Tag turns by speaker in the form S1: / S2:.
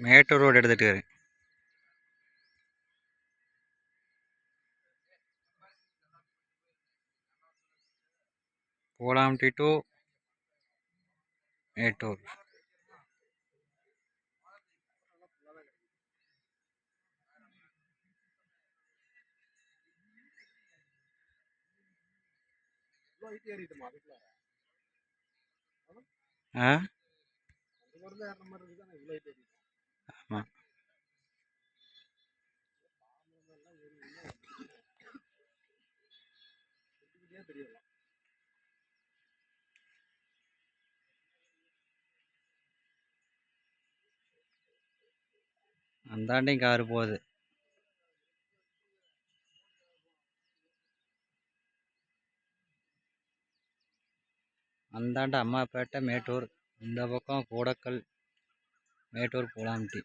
S1: Mettur road எடுத்துகிட்டு வரேன். போலாம்டி டு. மேட்டூர். ஆ? ஆமாம் அந்தாண்டையும் காரு போகுது. அந்தாண்ட அம்மாப்பேட்டை மேட்டூர். இந்த பக்கம் கூடக்கல் மேட்டூர் பூலாம்பட்டி